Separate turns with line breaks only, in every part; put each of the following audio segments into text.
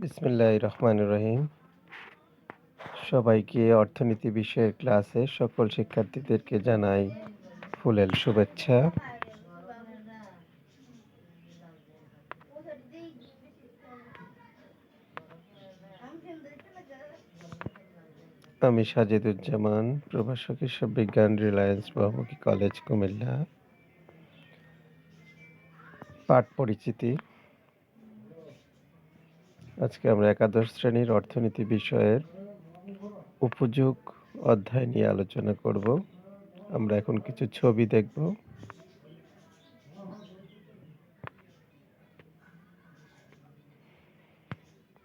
বিসমিল্লাহ রহমান রহিম। সবাইকে অর্থনীতি বিষয়ের ক্লাসে সকল শিক্ষার্থীদেরকে জানাই ফুলেল শুভেচ্ছা। আমি সাজিদুজ্জামান, প্রভাষক হিসাব বিজ্ঞান রিলায়েন্স বহুমুখী কলেজ কুমিল্লা। পাঠ পরিচিতি। আজকে আমরা একাদশ শ্রেণির অর্থনীতি বিষয়ের উপযোগ অধ্যায় নিয়ে আলোচনা করব। আমরা এখন কিছু ছবি দেখব।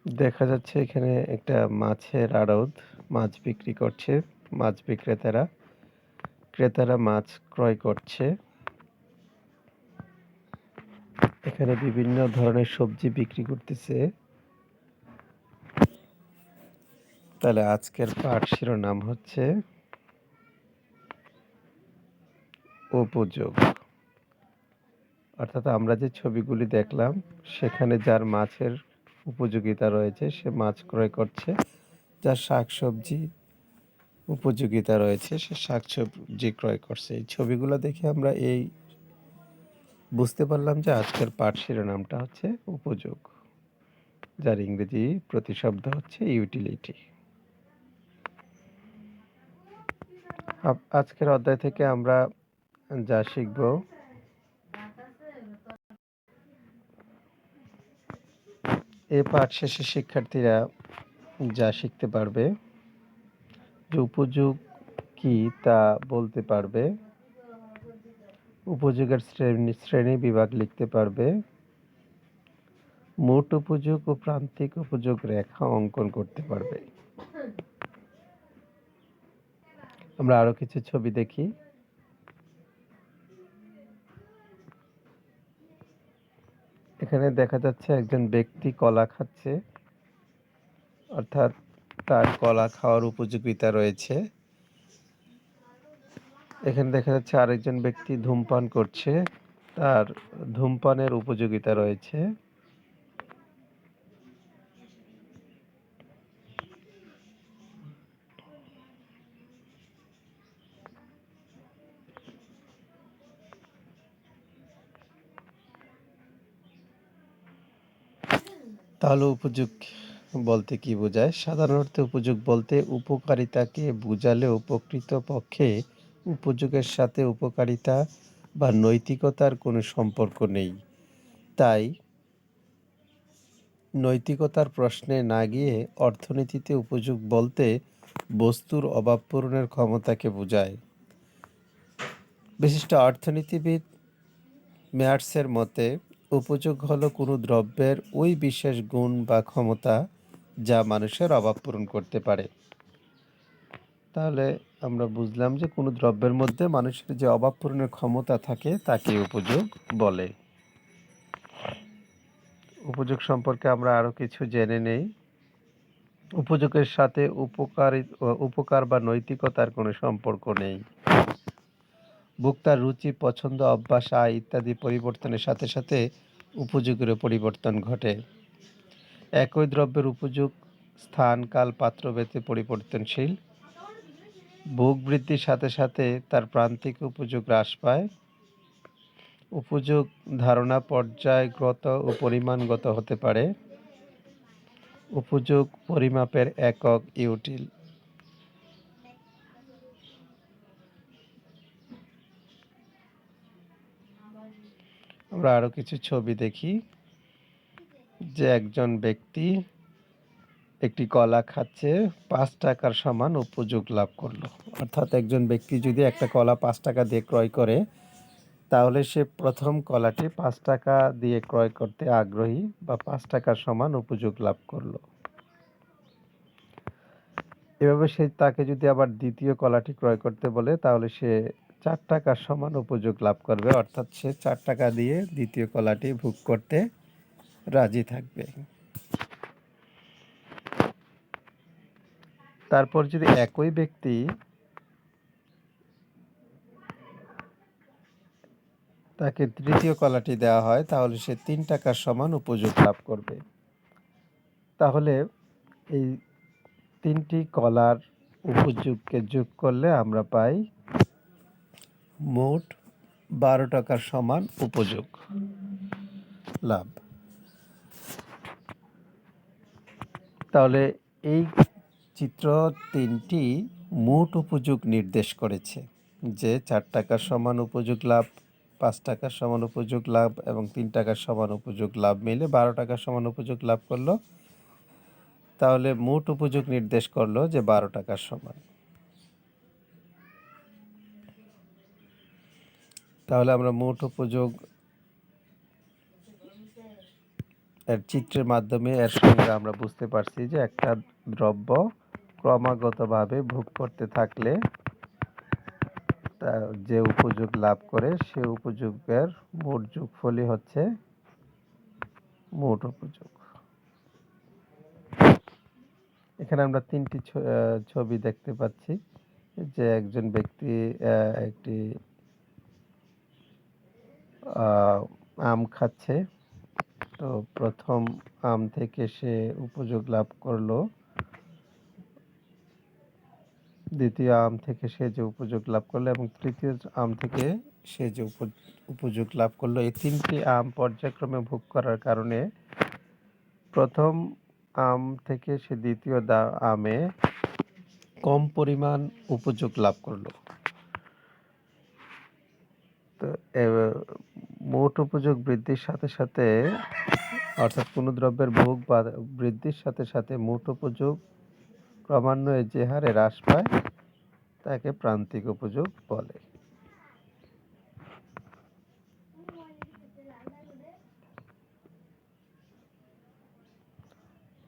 দেখা যাচ্ছে এখানে একটা মাছের আড়ত, মাছ বিক্রি করছে, মাছ বিক্রেতারা, ক্রেতারা মাছ ক্রয় করছে। এখানে বিভিন্ন ধরনের সবজি বিক্রি করতেছে। তাহলে আজকের পাঠ শিরোনাম হচ্ছে উপযোগ। অর্থাৎ আমরা যে ছবিগুলি দেখলাম, সেখানে যার মাছের উপযোগিতা রয়েছে, সে মাছ ক্রয় করছে। যার শাকসবজি উপযোগিতা রয়েছে, সে শাকসবজি ক্রয় করছে। এই ছবিগুলো দেখে আমরা এই বুঝতে পারলাম যে আজকের পাঠ শিরোনামটা হচ্ছে উপযোগ, যার ইংরেজি প্রতিশব্দ হচ্ছে ইউটিলিটি আজকের অধ্যায় থেকে আমরা যা শিখব। এ পাঠ শেষে শিক্ষার্থীরা যা শিখতে পারবে, যে উপযোগ কি তা বলতে পারবে, উপযোগের শ্রেণি শ্রেণি বিভাগ লিখতে পারবে, মোট উপযোগ ও প্রান্তিক উপযোগ রেখা অঙ্কন করতে পারবে। আমরা আরও কিছু ছবি দেখি। এখানে দেখা যাচ্ছে একজন ব্যক্তি কলা খাচ্ছে, অর্থাৎ তার কলা খাওয়ার উপযোগিতা রয়েছে। এখানে দেখা যাচ্ছে আরেকজন ব্যক্তি ধূমপান করছে, তার ধূমপানের উপযোগিতা রয়েছে। তাহলে উপযোগ বলতে কি বোঝায়? সাধারণ অর্থে উপযোগ বলতে উপকারিতাকে বোঝালে উপকৃত পক্ষে উপযোগের সাথে উপকারিতা বা নৈতিকতার কোনো সম্পর্ক নেই। তাই নৈতিকতার প্রশ্নে না গিয়ে অর্থনীতিতে উপযোগ বলতে বস্তুর অভাব পূরণের ক্ষমতাকে বোঝায়। বিশিষ্ট অর্থনীতিবিদ মেয়ার্সের মতে উপযোগ হলো কোনো দ্রব্যের ওই বিশেষ গুণ বা ক্ষমতা যা মানুষের অভাব পূরণ করতে পারে। তাহলে আমরা বুঝলাম যে কোনো দ্রব্যের মধ্যে মানুষের যে অভাব পূরণের ক্ষমতা থাকে তাকে উপযোগ বলে। উপযোগ সম্পর্কে আমরা আরও কিছু জেনে নেই। উপযোগের সাথে উপকারী, উপকার বা নৈতিকতার কোনো সম্পর্ক নেই। ভোক্তার রুচি, পছন্দ, অভ্যাস, আয় ইত্যাদি পরিবর্তনের সাথে সাথে উপযোগেরও পরিবর্তন ঘটে। একই দ্রব্যের উপযোগ, স্থান, কাল, পাত্র পাত্রভেদে পরিবর্তনশীল। ভোগ বৃদ্ধির সাথে সাথে তার প্রান্তিক উপযোগ হ্রাস পায়। উপযোগ ধারণা পর্যায়গত ও পরিমাণগত হতে পারে। উপযোগ পরিমাপের একক ইউটিল আমরা আরও কিছু ছবি দেখি। যে একজন ব্যক্তি একটি কলা খাচ্ছে, পাঁচ টাকার সমান উপযোগ লাভ করল। অর্থাৎ একজন ব্যক্তি যদি একটা কলা পাঁচ টাকা দিয়ে ক্রয় করে, তাহলে সে প্রথম কলাটি পাঁচ টাকা দিয়ে ক্রয় করতে আগ্রহী বা পাঁচ টাকার সমান উপযোগ লাভ করল। এভাবে সে তাকে যদি আবার দ্বিতীয় কলাটি ক্রয় করতে বলে, তাহলে সে চার টাকার সমান উপযোগ লাভ করবে। অর্থাৎ সে চার টাকা দিয়ে দ্বিতীয় কলাটি ভোগ করতে রাজি থাকবে। তারপর যদি একই ব্যক্তি তাকে তৃতীয় কলাটি দেওয়া হয়, তাহলে সে তিন টাকার সমান উপযোগ লাভ করবে। তাহলে এই তিনটি কলার উপযোগকে যোগ করলে আমরা পাই মোট বারো টাকার সমান উপযোগ। লাভ। তাহলে এই চিত্র তিনটি মোট উপযোগ নির্দেশ করেছে, যে চার টাকার সমান উপযোগ লাভ, পাঁচ টাকার সমান উপযোগ লাভ এবং তিন টাকার সমান উপযোগ লাভ মিলে বারো টাকার সমান উপযোগ লাভ করল। তাহলে মোট উপযোগ নির্দেশ করল যে বারো টাকার সমান। তাহলে আমরা মোট উপযোগ এর চিত্রের মাধ্যমে এর সঙ্গে আমরা বুঝতে পারছি যে একটা দ্রব্য ক্রমাগতভাবে ভোগ করতে থাকলে যে উপযোগ লাভ করে, সে উপযোগের মোট যোগফলই হচ্ছে মোট উপযোগ। এখানে আমরা তিনটি ছবি দেখতে পাচ্ছি যে একজন ব্যক্তি একটি আম খাচ্ছে। তো প্রথম আম থেকে সে উপযোগ লাভ করল। দ্বিতীয় আম থেকে সে যে উপযোগ লাভ করল এবং তৃতীয় আম থেকে সে যে উপ- উপযোগ লাভ করল, এই তিনটি আম পর্যায়ক্রমে ভোগ করার কারণে প্রথম আম থেকে সে দ্বিতীয় দা- আমে কম পরিমাণ উপযোগ লাভ করল। তো মোট উপযোগ বৃদ্ধির সাথে সাথে, অর্থাৎ কোনো দ্রব্যের ভোগ বা বৃদ্ধির সাথে সাথে মোট উপযোগ ক্রমান্বয়ে যে হারে হ্রাস পায়, তাকে প্রান্তিক উপযোগ বলে।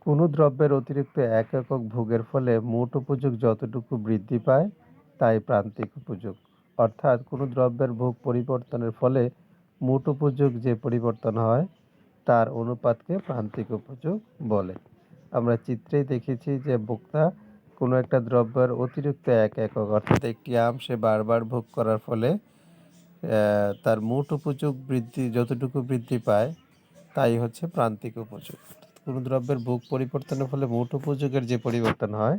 কোনো দ্রব্যের অতিরিক্ত এক একক ভোগের ফলে মোট উপযোগ যতটুকু বৃদ্ধি পায়, তাই প্রান্তিক উপযোগ। অর্থাৎ কোনো দ্রব্যের ভোগ পরিবর্তনের ফলে মোট উপযোগ যে পরিবর্তন হয়, তার অনুপাতকে প্রান্তিক উপযোগ বলে। আমরা চিত্রেই দেখেছি যে ভোক্তা কোনো একটা দ্রব্যের অতিরিক্ত এক একক, অর্থাৎ একটি আম সে বারবার ভোগ করার ফলে তার মোট উপযোগ বৃদ্ধি, যতটুকু বৃদ্ধি পায়, তাই হচ্ছে প্রান্তিক উপযোগ। কোনো দ্রব্যের ভোগ পরিবর্তনের ফলে মোট উপযোগের যে পরিবর্তন হয়,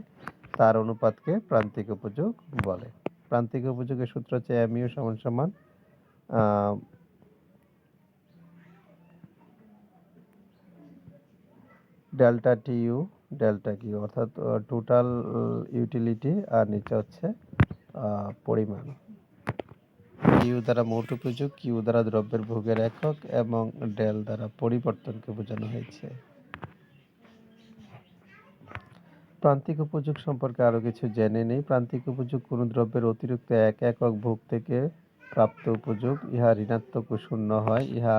তার অনুপাতকে প্রান্তিক উপযোগ বলে। প্রান্তিক উপযোগের সূত্র হচ্ছে এমইউ সমান সমান ডেল্টা টিইউ ডেল্টা কিউ অর্থাৎ টোটাল ইউটিলিটি আর নিচে হচ্ছে পরিমাণ। ইউ দ্বারা মোট উপযোগ কিউ দ্বারা দ্রব্যের ভোগের একক এবং ডেল দ্বারা পরিবর্তনকে বোঝানো হয়েছে। প্রান্তিক উপযোগ সম্পর্কে আরও কিছু জেনে নেই। প্রান্তিক উপযোগ কোন দ্রব্যের অতিরিক্ত এক একক ভোগ থেকে প্রাপ্ত উপযোগ, ইহা ঋণাত্মক শূন্য হয়, ইহা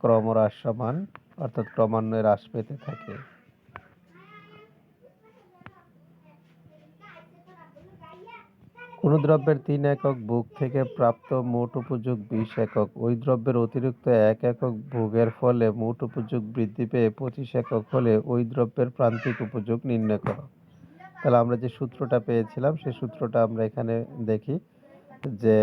ক্রমহ্রাসমান। অর্থাৎ ক্রমান্বয়ে হ্রাস পেতে থাকে। কোন দ্রব্যের তিন একক ভোগ থেকে প্রাপ্ত মোট উপযোগ বিশ একক। ওই দ্রব্যের অতিরিক্ত এক একক ভোগের ফলে মোট উপযোগ বৃদ্ধি পেয়ে পঁচিশ একক হলে ওই দ্রব্যের প্রান্তিক উপযোগ নির্ণয় করো। তাহলে আমরা যে সূত্রটা পেয়েছিলাম, সেই সূত্রটা আমরা এখানে দেখি যে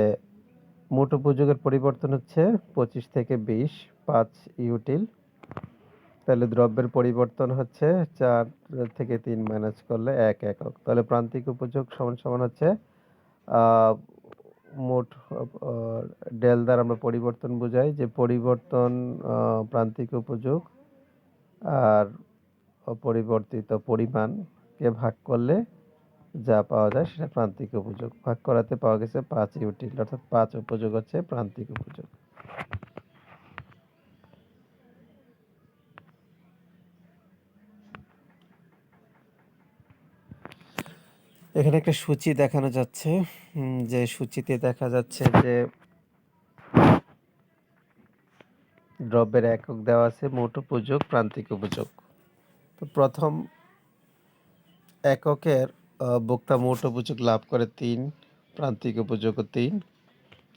মোট উপযোগের পরিবর্তন হচ্ছে পঁচিশ থেকে বিশ, পাঁচ ইউটিল তাহলে দ্রব্যের পরিবর্তন হচ্ছে চার থেকে তিন মাইনাস করলে এক একক। তাহলে প্রান্তিক উপযোগ সমান সমান হচ্ছে মোট ডেল দ্বারা আমরা পরিবর্তন বোঝাই যে পরিবর্তন প্রান্তিক উপযোগ আর অপরিবর্তিত পরিমাণকে ভাগ করলে যা পাওয়া যায় সেটা প্রান্তিক উপযোগ। ভাগ করাতে পাওয়া গেছে পাঁচ ইউটিল অর্থাৎ পাঁচ উপযোগ হচ্ছে প্রান্তিক উপযোগ। এখানে একটা সূচি দেখানো যাচ্ছে। যে সূচিতে দেখা যাচ্ছে যে দ্রব্যের একক দেওয়া আছে, মোট উপযোগ, প্রান্তিক উপযোগ। তো প্রথম এককের ভোক্তা মোট উপযোগ লাভ করে তিন, প্রান্তিক উপযোগ তিন।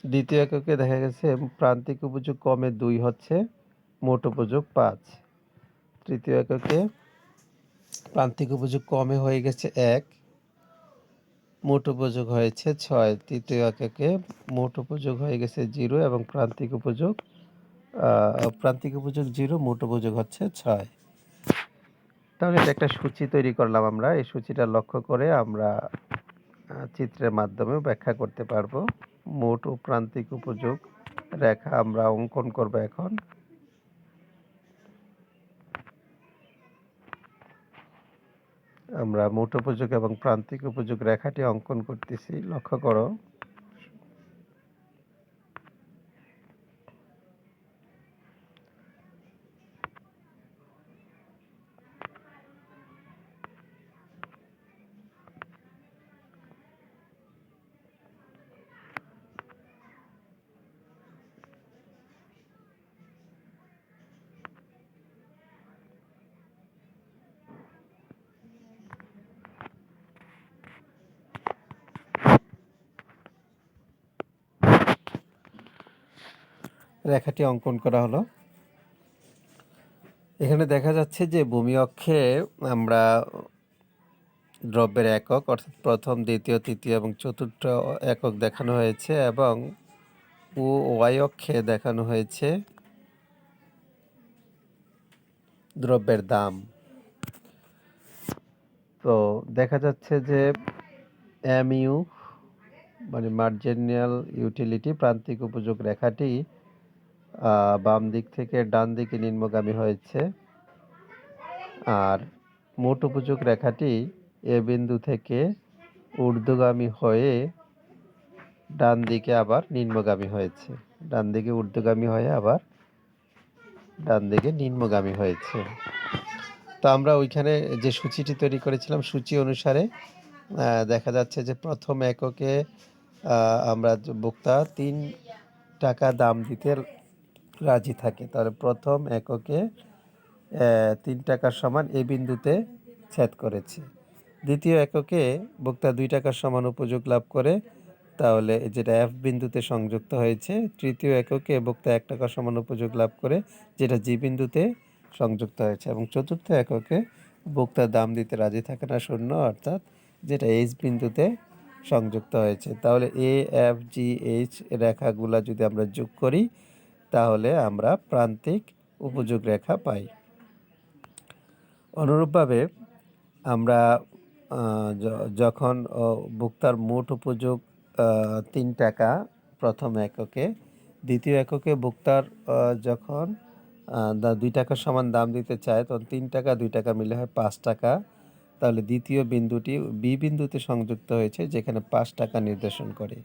দ্বিতীয় এককে দেখা গেছে, প্রান্তিক উপযোগ কমে দুই হচ্ছে, মোট উপযোগ পাঁচ। তৃতীয় এককে প্রান্তিক উপযোগ কমে হয়ে গেছে এক মোট উপযোগ হয়েছে ছয়। তৃতীয় এককে মোট উপযোগ হয়ে গেছে জিরো এবং প্রান্তিক উপযোগ প্রান্তিক উপযোগ জিরো, মোট উপযোগ হচ্ছে ছয়। তাহলে এটা একটা সূচি তৈরি করলাম আমরা। এই সূচিটা লক্ষ্য করে আমরা চিত্রের মাধ্যমেও ব্যাখ্যা করতে পারব। মোট ও প্রান্তিক উপযোগ রেখা আমরা অঙ্কন করব এখন। আমরা মোট উপযোগ এবং প্রান্তিক উপযোগ রেখাটি অঙ্কন করতেছি। লক্ষ্য করো। রেখাটি অঙ্কন করা হলো। এখানে দেখা যাচ্ছে যে ভূমি অক্ষে আমরা দ্রব্যের একক, অর্থাৎ প্রথম, দ্বিতীয়, তৃতীয় এবং চতুর্থ একক দেখানো হয়েছে এবং ও ওয়াই অক্ষে দেখানো হয়েছে দ্রব্যের দাম। তো দেখা যাচ্ছে যে এম ইউ মানে মার্জিনিয়াল ইউটিলিটি, প্রান্তিক উপযোগ রেখাটি বাম দিক থেকে ডান দিকে নিম্নগামী হয়েছে। আর মোট উপযোগ রেখাটি এ বিন্দু থেকে ঊর্ধ্বগামী হয়ে ডান দিকে আবার নিম্নগামী হয়েছে। ডান দিকে ঊর্ধ্বগামী হয়ে আবার ডান দিকে নিম্নগামী হয়েছে। তো আমরা ওইখানে যে সূচিটি তৈরি করেছিলাম, সূচি অনুসারে দেখা যাচ্ছে যে প্রথম এককে আমরা বক্তা তিন টাকা দাম দিতে রাজি থাকে। তাহলে প্রথম এককে তিন টাকার সমান এই বিন্দুতে ছেদ করেছে। দ্বিতীয় এককে বক্তা দুই টাকার সমান উপযোগ লাভ করে, তাহলে যেটা এফ বিন্দুতে সংযুক্ত হয়েছে, তৃতীয় এককে বক্তা এক টাকার সমান উপযোগ লাভ করে, যেটা জি বিন্দুতে সংযুক্ত হয়েছে। এবং চতুর্থ এককে বক্তা দাম দিতে রাজি থাকে না, শূন্য, অর্থাৎ যেটা এইচ বিন্দুতে সংযুক্ত হয়েছে। তাহলে এ এফ জি এইচ রেখাগুলা যদি আমরা যোগ করি তাহলে আমরা প্রান্তিক উপযোগ রেখা পাই। অনুরূপভাবে আমরা যখন ভোক্তার মোট উপযোগ তিন টাকা প্রথম এককে, দ্বিতীয় এককে ভোক্তার যখন দুই টাকার সমান দাম দিতে চায়, তখন তিন টাকা, দুই টাকা মিলে হয় পাঁচ টাকা। তাহলে দ্বিতীয় বিন্দুটি, বি বিন্দুতে সংযুক্ত হয়েছে, যেখানে পাঁচ টাকা নির্দেশন করে।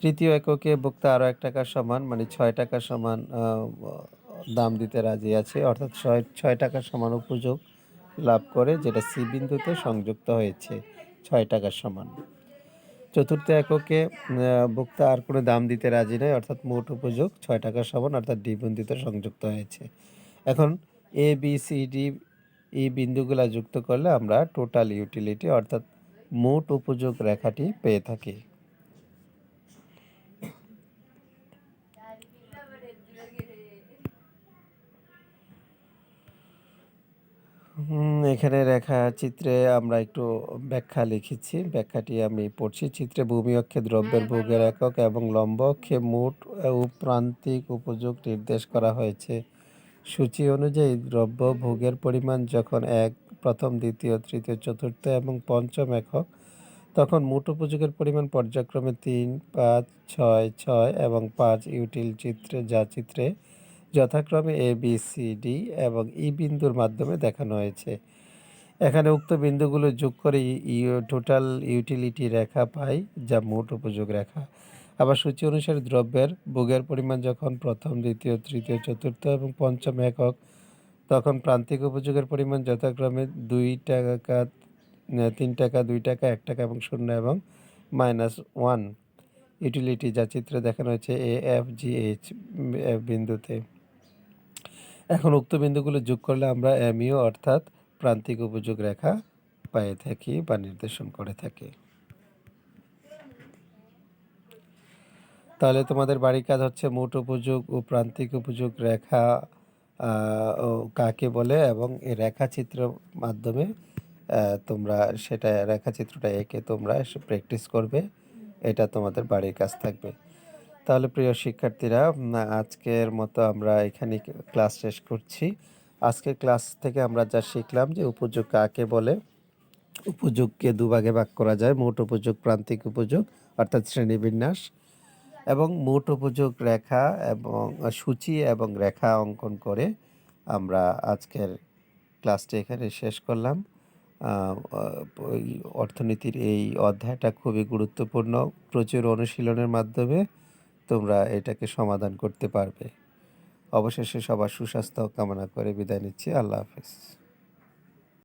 তৃতীয় এককে ভোক্তা আরও এক টাকার সমান মানে ছয় টাকার সমান দাম দিতে রাজি আছে। অর্থাৎ ছয় ছয় টাকার সমান উপযোগ লাভ করে, যেটা সি বিন্দুতে সংযুক্ত হয়েছে, ছয় টাকার সমান। চতুর্থ এককে ভোক্তা আর কোনো দাম দিতে রাজি নয়, অর্থাৎ মোট উপযোগ ছয় টাকার সমান, অর্থাৎ ডি বিন্দুতে সংযুক্ত হয়েছে। এখন এ, বি, সি, ডি এই বিন্দুগুলা যুক্ত করলে আমরা টোটাল ইউটিলিটি অর্থাৎ মোট উপযোগ রেখাটি পেয়ে থাকি। হুম, এখানে রেখা চিত্রে আমরা একটু ব্যাখ্যা লিখেছি। ব্যাখ্যাটি আমি পড়ছি। চিত্রে ভূমি অক্ষে দ্রব্যের ভোগের একক এবং লম্ব অক্ষে মোট ও প্রান্তিক উপযোগ নির্দেশ করা হয়েছে। সূচি অনুযায়ী দ্রব্য ভোগের পরিমাণ যখন এক প্রথম দ্বিতীয় তৃতীয় চতুর্থ এবং পঞ্চম একক তখন মোট উপযোগের পরিমাণ পর্যায়ক্রমে তিন পাঁচ ছয় ছয় এবং পাঁচ ইউটিল চিত্রে যা চিত্রে যথাক্রমে এ বি সি ডি এবং ই বিন্দুর মাধ্যমে দেখানো হয়েছে। এখানে উক্ত বিন্দুগুলো যোগ করে টোটাল ইউটিলিটি রেখা পাই, যা মোট উপযোগ রেখা। আবার সূচি অনুসারে দ্রব্যের ভোগের পরিমাণ যখন প্রথম, দ্বিতীয়, তৃতীয়, চতুর্থ এবং পঞ্চম একক, তখন প্রান্তিক উপযোগের পরিমাণ যথাক্রমে দুই টাকা তিন টাকা, দুই টাকা, এক টাকা এবং শূন্য এবং মাইনাস ওয়ান ইউটিলিটি যা চিত্রে দেখানো হয়েছে এ এফ জি এইচ বিন্দুতে। এখন উক্ত বিন্দুগুলো যোগ করলে আমরা এমইউ অর্থাৎ প্রান্তিক উপযোগ রেখা পেয়ে থাকি বা নির্দেশন করে থাকি। তাহলে তোমাদের বাড়ির কাজ হচ্ছে মোট উপযোগ ও প্রান্তিক উপযোগ রেখা কাকে বলে এবং এই রেখাচিত্র মাধ্যমে তোমরা সেটা রেখাচিত্রটা এঁকে তোমরা প্র্যাকটিস করবে। এটা তোমাদের বাড়ির কাজ থাকবে। তাহলে প্রিয় শিক্ষার্থীরা আজকের মতো আমরা এখানে ক্লাস শেষ করছি। আজকের ক্লাস থেকে আমরা যা শিখলাম যে উপযোগ কাকে বলে উপযোগকে দুভাগে ভাগ করা যায়, মোট উপযোগ, প্রান্তিক উপযোগ, অর্থাৎ শ্রেণীবিন্যাস, এবং মোট উপযোগ রেখা এবং সূচি এবং রেখা অঙ্কন করে আমরা আজকের ক্লাসটি এখানে শেষ করলাম। অর্থনীতির এই অধ্যায়টা খুবই গুরুত্বপূর্ণ। প্রচুর অনুশীলনের মাধ্যমে তোমরা এটাকে সমাধান করতে পারবে। অবশেষে সবার সুস্বাস্থ্য কামনা করে বিদায় নিচ্ছি। আল্লাহ হাফেজ।